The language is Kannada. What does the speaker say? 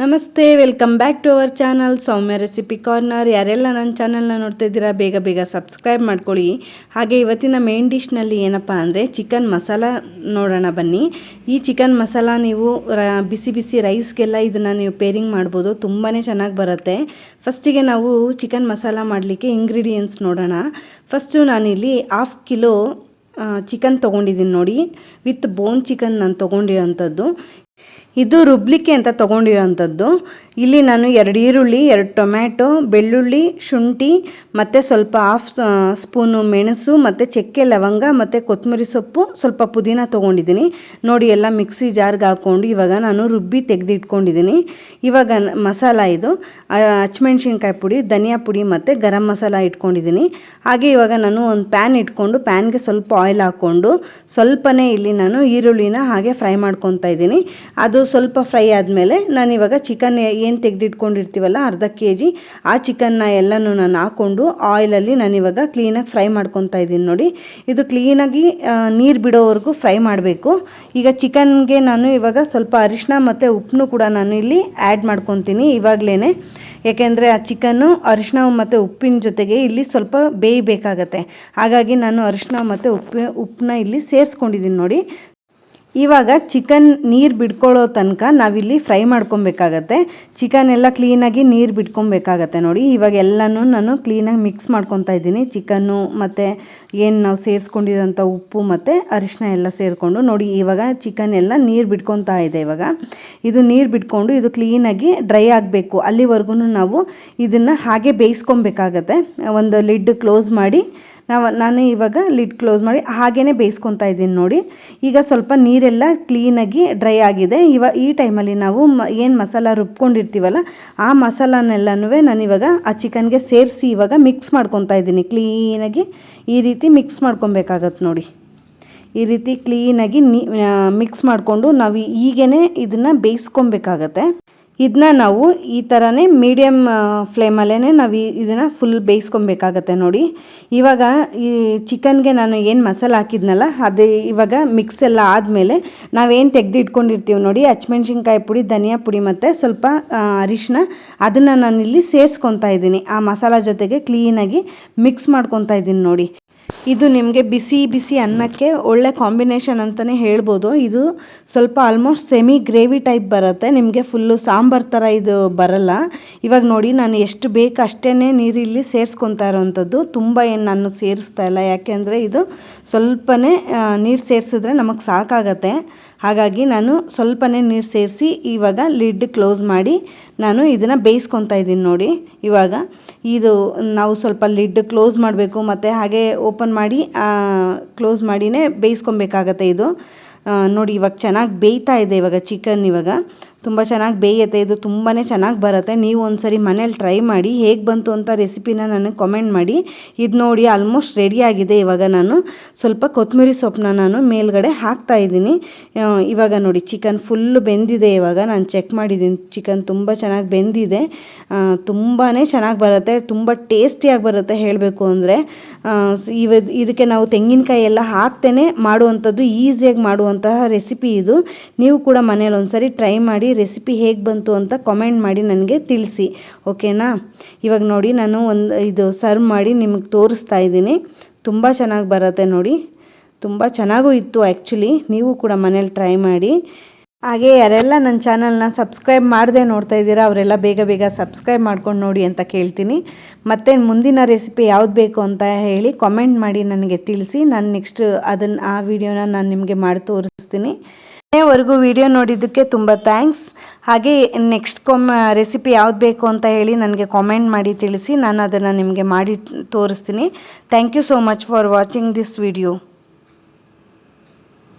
ನಮಸ್ತೆ, welcome back to our channel. Soumya recipe corner. ಯಾರೆಲ್ಲ ನನ್ನ ಚಾನಲ್ನ ನೋಡ್ತಾ ಇದ್ದೀರಾ, ಬೇಗ ಬೇಗ ಸಬ್ಸ್ಕ್ರೈಬ್ ಮಾಡ್ಕೊಳ್ಳಿ. ಹಾಗೆ ಇವತ್ತಿನ ಮೇನ್ ಡಿಶ್ನಲ್ಲಿ ಏನಪ್ಪ ಅಂದರೆ ಚಿಕನ್ ಮಸಾಲ ನೋಡೋಣ ಬನ್ನಿ. ಈ ಚಿಕನ್ ಮಸಾಲ ನೀವು ಬಿಸಿ ಬಿಸಿ ರೈಸ್ಗೆಲ್ಲ ಇದನ್ನು ನೀವು ಪೇರಿಂಗ್ ಮಾಡ್ಬೋದು. ತುಂಬಾ ಚೆನ್ನಾಗಿ ಬರುತ್ತೆ. ಫಸ್ಟಿಗೆ ನಾವು ಚಿಕನ್ ಮಸಾಲ ಮಾಡಲಿಕ್ಕೆ ಇಂಗ್ರೀಡಿಯೆಂಟ್ಸ್ ನೋಡೋಣ. ಫಸ್ಟು ನಾನಿಲ್ಲಿ ಹಾಫ್ ಕಿಲೋ ಚಿಕನ್ ತೊಗೊಂಡಿದ್ದೀನಿ ನೋಡಿ. ವಿತ್ ಬೋನ್ ಚಿಕನ್ ನಾನು ತೊಗೊಂಡಿರೋಂಥದ್ದು. ಇದು ರುಬ್ಲಿಕ್ಕೆ ಅಂತ ತೊಗೊಂಡಿರೋಂಥದ್ದು. ಇಲ್ಲಿ ನಾನು ಎರಡು ಈರುಳ್ಳಿ, ಎರಡು ಟೊಮ್ಯಾಟೊ, ಬೆಳ್ಳುಳ್ಳಿ, ಶುಂಠಿ, ಮತ್ತು ಸ್ವಲ್ಪ ಹಾಫ್ ಸ್ಪೂನು ಮೆಣಸು, ಮತ್ತು ಚಕ್ಕೆ ಲವಂಗ, ಮತ್ತು ಕೊತ್ತಂಬರಿ ಸೊಪ್ಪು, ಸ್ವಲ್ಪ ಪುದೀನ ತೊಗೊಂಡಿದ್ದೀನಿ. ನೋಡಿ ಎಲ್ಲ ಮಿಕ್ಸಿ ಜಾರ್ಗೆ ಹಾಕ್ಕೊಂಡು ಇವಾಗ ನಾನು ರುಬ್ಬಿ ತೆಗೆದಿಟ್ಕೊಂಡಿದ್ದೀನಿ. ಇವಾಗ ಮಸಾಲ ಇದು ಹಚ್ಮೆಣ್ಸಿನ್ಕಾಯಿ ಪುಡಿ, ಧನಿಯಾ ಪುಡಿ ಮತ್ತು ಗರಂ ಮಸಾಲ ಇಟ್ಕೊಂಡಿದ್ದೀನಿ. ಹಾಗೆ ಇವಾಗ ನಾನು ಒಂದು ಪ್ಯಾನ್ ಇಟ್ಕೊಂಡು, ಪ್ಯಾನ್ಗೆ ಸ್ವಲ್ಪ ಆಯಿಲ್ ಹಾಕ್ಕೊಂಡು, ಸ್ವಲ್ಪನೇ ಇಲ್ಲಿ ನಾನು ಈರುಳ್ಳಿನ ಹಾಗೆ ಫ್ರೈ ಮಾಡ್ಕೊತಾ ಇದ್ದೀನಿ. ಅದು ಸ್ವಲ್ಪ ಫ್ರೈ ಆದಮೇಲೆ ನಾನು ಇವಾಗ ಚಿಕನ್ ಏನು ತೆಗೆದಿಟ್ಕೊಂಡಿರ್ತೀವಲ್ಲ ಅರ್ಧ ಕೆ ಜಿ ಆ ಚಿಕನ್ನ ಎಲ್ಲನೂ ನಾನು ಹಾಕ್ಕೊಂಡು ಆಯಿಲಲ್ಲಿ ನಾನು ಇವಾಗ ಕ್ಲೀನಾಗಿ ಫ್ರೈ ಮಾಡ್ಕೊತಾ ಇದ್ದೀನಿ ನೋಡಿ. ಇದು ಕ್ಲೀನಾಗಿ ನೀರು ಬಿಡೋವರೆಗೂ ಫ್ರೈ ಮಾಡಬೇಕು. ಈಗ ಚಿಕನ್ಗೆ ನಾನು ಇವಾಗ ಸ್ವಲ್ಪ ಅರಿಶಿನ ಮತ್ತು ಉಪ್ಪನ್ನು ಕೂಡ ನಾನು ಇಲ್ಲಿ ಆ್ಯಡ್ ಮಾಡ್ಕೊತೀನಿ ಇವಾಗಲೇ ಯಾಕೆಂದರೆ ಆ ಚಿಕನ್ನು ಅರಿಶಿನ ಮತ್ತು ಉಪ್ಪಿನ ಜೊತೆಗೆ ಇಲ್ಲಿ ಸ್ವಲ್ಪ ಬೇಯಬೇಕಾಗತ್ತೆ ಹಾಗಾಗಿ ನಾನು ಅರಿಶಿನ ಮತ್ತು ಉಪ್ಪು ಉಪ್ಪನ್ನ ಇಲ್ಲಿ ಸೇರಿಸ್ಕೊಂಡಿದ್ದೀನಿ ನೋಡಿ. ಇವಾಗ ಚಿಕನ್ ನೀರು ಬಿಡ್ಕೊಳ್ಳೋ ತನಕ ನಾವಿಲ್ಲಿ ಫ್ರೈ ಮಾಡ್ಕೊಬೇಕಾಗತ್ತೆ. ಚಿಕನ್ ಎಲ್ಲ ಕ್ಲೀನಾಗಿ ನೀರು ಬಿಟ್ಕೊಬೇಕಾಗತ್ತೆ ನೋಡಿ. ಇವಾಗ ಎಲ್ಲನೂ ನಾನು ಕ್ಲೀನಾಗಿ ಮಿಕ್ಸ್ ಮಾಡ್ಕೊತಾ ಇದ್ದೀನಿ. ಚಿಕನ್ನು ಮತ್ತು ಏನು ನಾವು ಸೇರಿಸ್ಕೊಂಡಿರೋಂಥ ಉಪ್ಪು ಮತ್ತು ಅರಿಶಿನ ಎಲ್ಲ ಸೇರಿಕೊಂಡು ನೋಡಿ, ಇವಾಗ ಚಿಕನ್ ಎಲ್ಲ ನೀರು ಬಿಟ್ಕೊತಾ ಇದೆ ಇವಾಗ. ಇದು ನೀರು ಬಿಟ್ಕೊಂಡು ಇದು ಕ್ಲೀನಾಗಿ ಡ್ರೈ ಆಗಬೇಕು. ಅಲ್ಲಿವರೆಗೂ ನಾವು ಇದನ್ನು ಹಾಗೆ ಬೇಯಿಸ್ಕೊಬೇಕಾಗತ್ತೆ. ಒಂದು ಲಿಡ್ ಕ್ಲೋಸ್ ಮಾಡಿ ನಾವು, ನಾನು ಇವಾಗ ಲಿಡ್ ಕ್ಲೋಸ್ ಮಾಡಿ ಹಾಗೇ ಬೇಯಿಸ್ಕೊತಾ ಇದ್ದೀನಿ ನೋಡಿ. ಈಗ ಸ್ವಲ್ಪ ನೀರೆಲ್ಲ ಕ್ಲೀನಾಗಿ ಡ್ರೈ ಆಗಿದೆ. ಇವಾಗ ಈ ಟೈಮಲ್ಲಿ ನಾವು ಏನು ಮಸಾಲ ರುಬ್ಕೊಂಡಿರ್ತೀವಲ್ಲ, ಆ ಮಸಾಲನೆಲ್ಲನೂ ನಾನು ಇವಾಗ ಆ ಚಿಕನ್ಗೆ ಸೇರಿಸಿ ಇವಾಗ ಮಿಕ್ಸ್ ಮಾಡ್ಕೊತಾ ಇದ್ದೀನಿ. ಕ್ಲೀನಾಗಿ ಈ ರೀತಿ ಮಿಕ್ಸ್ ಮಾಡ್ಕೊಬೇಕಾಗತ್ತೆ ನೋಡಿ. ಈ ರೀತಿ ಕ್ಲೀನಾಗಿ ನೀ ಮಿಕ್ಸ್ ಮಾಡಿಕೊಂಡು ನಾವು ಈಗೇ ಇದನ್ನು ಬೇಯಿಸ್ಕೊಬೇಕಾಗತ್ತೆ. ಇದನ್ನ ನಾವು ಈ ಥರನೇ ಮೀಡಿಯಮ್ ಫ್ಲೇಮಲ್ಲೇ ನಾವು ಇದನ್ನು ಫುಲ್ ಬೇಯಿಸ್ಕೊಬೇಕಾಗತ್ತೆ ನೋಡಿ. ಇವಾಗ ಈ ಚಿಕನ್ಗೆ ನಾನು ಏನು ಮಸಾಲ ಹಾಕಿದ್ನಲ್ಲ, ಅದು ಇವಾಗ ಮಿಕ್ಸ್ ಎಲ್ಲ ಆದಮೇಲೆ ನಾವೇನು ತೆಗೆದು ಇಟ್ಕೊಂಡಿರ್ತೀವಿ ನೋಡಿ, ಹಚ್ಮೆಣ್ಸಿನ್ಕಾಯಿ ಪುಡಿ, ಧನಿಯಾ ಪುಡಿ ಮತ್ತು ಸ್ವಲ್ಪ ಅರಿಶಿನ ಅದನ್ನು ನಾನಿಲ್ಲಿ ಸೇರಿಸ್ಕೊತಾ ಇದ್ದೀನಿ. ಆ ಮಸಾಲ ಜೊತೆಗೆ ಕ್ಲೀನಾಗಿ ಮಿಕ್ಸ್ ಮಾಡ್ಕೊತಾ ಇದ್ದೀನಿ ನೋಡಿ. ಇದು ನಿಮಗೆ ಬಿಸಿ ಬಿಸಿ ಅನ್ನಕ್ಕೆ ಒಳ್ಳೆ ಕಾಂಬಿನೇಷನ್ ಅಂತಲೇ ಹೇಳ್ಬೋದು. ಇದು ಸ್ವಲ್ಪ ಆಲ್ಮೋಸ್ಟ್ ಸೆಮಿ ಗ್ರೇವಿ ಟೈಪ್ ಬರುತ್ತೆ. ನಿಮಗೆ ಫುಲ್ಲು ಸಾಂಬಾರ್ ಥರ ಇದು ಬರಲ್ಲ. ಇವಾಗ ನೋಡಿ, ನಾನು ಎಷ್ಟು ಬೇಕು ಅಷ್ಟೇ ನೀರಿಲ್ಲಿ ಸೇರಿಸ್ಕೊತಾ ಇರೋವಂಥದ್ದು ತುಂಬ ಏನು ನಾನು ಸೇರಿಸ್ತಾ ಇಲ್ಲ. ಯಾಕೆಂದರೆ ಇದು ಸ್ವಲ್ಪನೇ ನೀರು ಸೇರಿಸಿದ್ರೆ ನಮಗೆ ಸಾಕಾಗತ್ತೆ. ಹಾಗಾಗಿ ನಾನು ಸ್ವಲ್ಪನೇ ನೀರು ಸೇರಿಸಿ ಇವಾಗ ಲಿಡ್ ಕ್ಲೋಸ್ ಮಾಡಿ ನಾನು ಇದನ್ನು ಬೇಯಿಸ್ಕೊತಾ ಇದ್ದೀನಿ ನೋಡಿ. ಇವಾಗ ಇದು ನಾವು ಸ್ವಲ್ಪ ಲಿಡ್ ಕ್ಲೋಸ್ ಮಾಡಬೇಕು. ಮತ್ತು ಹಾಗೆ ಓಪನ್ ಮಾಡಿ ಕ್ಲೋಸ್ ಮಾಡಿನೇ ಬೇಯಿಸ್ಕೊಬೇಕಾಗತ್ತೆ ಇದು. ನೋಡಿ ಇವಾಗ ಚೆನ್ನಾಗಿ ಬೇಯ್ತಾ ಇದೆ ಇವಾಗ ಚಿಕನ್ ಇವಾಗ. ತುಂಬ ಚೆನ್ನಾಗಿ ಬೇಯುತ್ತೆ, ಇದು ತುಂಬಾ ಚೆನ್ನಾಗಿ ಬರುತ್ತೆ. ನೀವು ಒಂದ್ಸರಿ ಮನೇಲಿ ಟ್ರೈ ಮಾಡಿ, ಹೇಗೆ ಬಂತು ಅಂತ ರೆಸಿಪಿನ ನನಗೆ ಕಮೆಂಟ್ ಮಾಡಿ. ಇದು ನೋಡಿ ಆಲ್ಮೋಸ್ಟ್ ರೆಡಿ ಆಗಿದೆ ಇವಾಗ ನಾನು. ಸ್ವಲ್ಪ ಕೊತ್ತಂಬರಿ ಸೊಪ್ಪನ್ನ ನಾನು ಮೇಲ್ಗಡೆ ಹಾಕ್ತಾ ಇದ್ದೀನಿ. ಇವಾಗ ನೋಡಿ, ಚಿಕನ್ ಫುಲ್ಲು ಬೆಂದಿದೆ ಇವಾಗ. ನಾನು ಚೆಕ್ ಮಾಡಿದ್ದೀನಿ, ಚಿಕನ್ ತುಂಬ ಚೆನ್ನಾಗಿ ಬೆಂದಿದೆ. ತುಂಬಾ ಚೆನ್ನಾಗಿ ಬರುತ್ತೆ, ತುಂಬ ಟೇಸ್ಟಿಯಾಗಿ ಬರುತ್ತೆ ಹೇಳಬೇಕು ಅಂದರೆ. ಇವ, ಇದಕ್ಕೆ ನಾವು ತೆಂಗಿನಕಾಯಿ ಎಲ್ಲ ಹಾಕ್ತೇನೆ, ಮಾಡುವಂಥದ್ದು ಈಸಿಯಾಗಿ ಮಾಡುವಂತಹ ರೆಸಿಪಿ ಇದು. ನೀವು ಕೂಡ ಮನೇಲಿ ಒಂದ್ಸರಿ ಟ್ರೈ ಮಾಡಿ ರೆಸಿಪಿ ಹೇಗೆ ಬಂತು ಅಂತ ಕಾಮೆಂಟ್ ಮಾಡಿ ನನಗೆ ತಿಳಿಸಿ ಓಕೆನಾ ಇವಾಗ ನೋಡಿ ನಾನು ಒಂದು, ಇದು ಸರ್ವ್ ಮಾಡಿ ನಿಮಗೆ ತೋರಿಸ್ತಾ ಇದ್ದೀನಿ. ತುಂಬ ಚೆನ್ನಾಗಿ ಬರುತ್ತೆ ನೋಡಿ. ತುಂಬ ಚೆನ್ನಾಗೂ ಇತ್ತು ಆ್ಯಕ್ಚುಲಿ ನೀವು ಕೂಡ ಮನೇಲಿ ಟ್ರೈ ಮಾಡಿ. ಹಾಗೆ ಯಾರೆಲ್ಲ ನನ್ನ ಚಾನಲ್ನ ಸಬ್ಸ್ಕ್ರೈಬ್ ಮಾಡದೆ ನೋಡ್ತಾ ಇದ್ದೀರಾ, ಅವರೆಲ್ಲ ಬೇಗ ಬೇಗ ಸಬ್ಸ್ಕ್ರೈಬ್ ಮಾಡ್ಕೊಂಡು ನೋಡಿ ಅಂತ ಕೇಳ್ತೀನಿ. ಮತ್ತು ಮುಂದಿನ ರೆಸಿಪಿ ಯಾವ್ದು ಬೇಕು ಅಂತ ಹೇಳಿ ಕಾಮೆಂಟ್ ಮಾಡಿ ನನಗೆ ತಿಳಿಸಿ. ನಾನು ನೆಕ್ಸ್ಟ್ ಅದನ್ನು ಆ ವಿಡಿಯೋನ ನಾನು ನಿಮಗೆ ಮಾಡಿ ತೋರಿಸ್ತೀನಿ. ಕೊನೆವರೆಗೂ ವಿಡಿಯೋ ನೋಡಿದ್ದಕ್ಕೆ ತುಂಬ ಥ್ಯಾಂಕ್ಸ್. ಹಾಗೆ ನೆಕ್ಸ್ಟ್ ಕೊಮ್ ರೆಸಿಪಿ ಯಾವ್ದು ಬೇಕು ಅಂತ ಹೇಳಿ ನನಗೆ ಕಾಮೆಂಟ್ ಮಾಡಿ ತಿಳಿಸಿ. ನಾನು ಅದನ್ನು ನಿಮಗೆ ಮಾಡಿ ತೋರಿಸ್ತೀನಿ. Thank you so much for watching this video